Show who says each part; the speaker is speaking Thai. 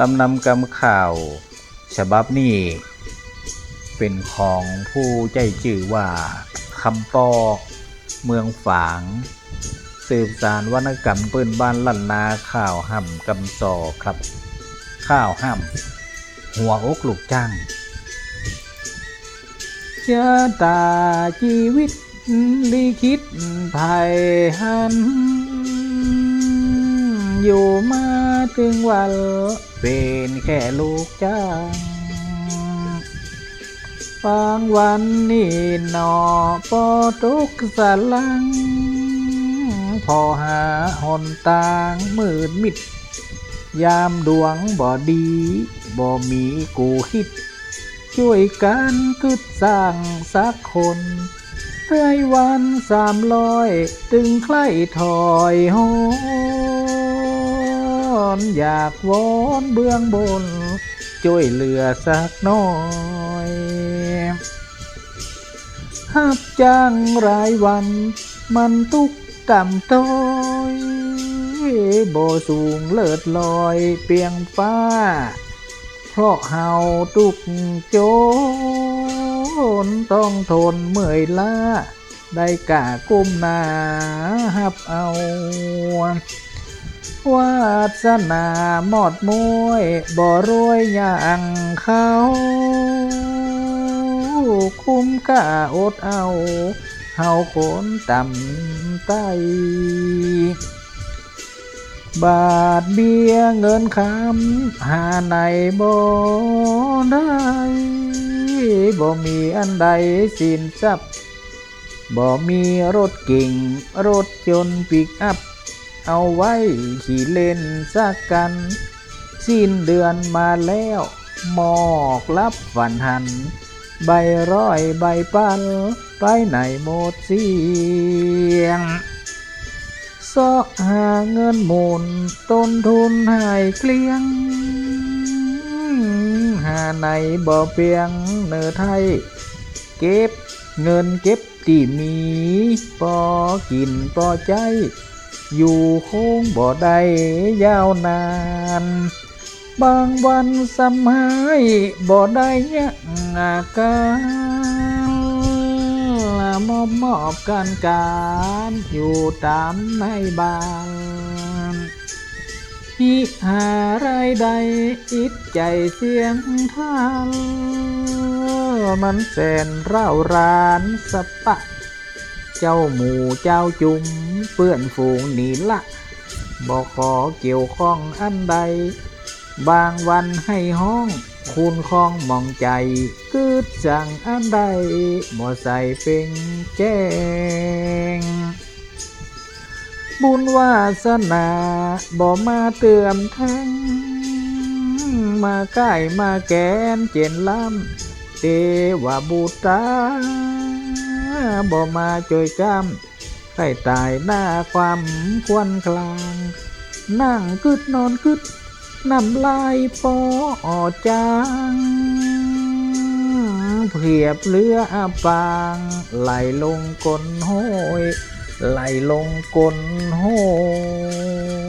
Speaker 1: ลำนำกำข่าว ฉบับนี้ เป็นของผู้ใจจื่อว่าคำปอกเมืองฝาง สืบสารวรรณกรรมปืนบ้านลั่นนาข่าวห่ำกำซอครับ ข้าวห่ำหัวอกลูกจ้างชะตาชีวิตลิขิตภัยหัน อยู่มาถึงวันเป็นแค่ลูกจ้างบางวันนี่หนอปอตุกสลัง พอหาหนตางมืดมิด ยามดวงบ่ดีบ่มีกูคิด ช่วยกันกึดสร้างสักคนเรื่อยวันสามร้อย ตึงใครถอยห อนอยากวอนเบื้องบนช่วยเหลือสักน้อยหับจ้างรายวัน มันตุกต่ำต้อยโบสูงเลิศลอยเปียงฟ้า เพราะเฮาตุกโจนต้องทนเมื่อยล้าได้กะก้มหน้าหับเอา วาสนาหมอดมวยบ่รวยอย่างเขา คุ้มกะอดเอา เฮาคนต่ำไตบาทเบี้ยเงินคำหาในบ่ได้บ่มีอันใดสินทรัพย์บ่มีรถเก่งรถยนต์ปิกอัพ เอาไว้ขี่เล่นสักกัน สิ้นเดือนมาแล้วหมอกลับฝันหัน ใบร้อยใบปันไปไหนหมดเสียงซอกหาเงินหมุนต้นทุนให้เกลี้ยง หาในบ่เพียงเนื้อไทย เก็บเงินเก็บที่มีปอกินปอใจ อยู่คงบ่ได้ยาวนาน บางวันสมัยบ่ได้ยังอาการมอบมอบการการอยู่ตามในบ้านฮิหาไรใดอิดใจเสียงทานมันแสนเร่าร้านสะปะ เจ้าหมูเจ้าจุมเพื่อนฝูงนี่ละบอกขอเกี่ยวข้องอันใด บางวันให้ห้อง คุณคองมองใจกึดจังอันใดบ่ใส่เป็นแจ้งบุญวาสนาบ่มาเตือมแทงมาใกล้มาแกนเจนล้ำเตวบุตรา บ่มาจอยกำใครตายหน้าความควนคลาง นั่งกึดนอนกึดน้ำลายปอจางเพียบเรืออาปาง ไหลลงกลนห้อยไหลลงกลนห้อย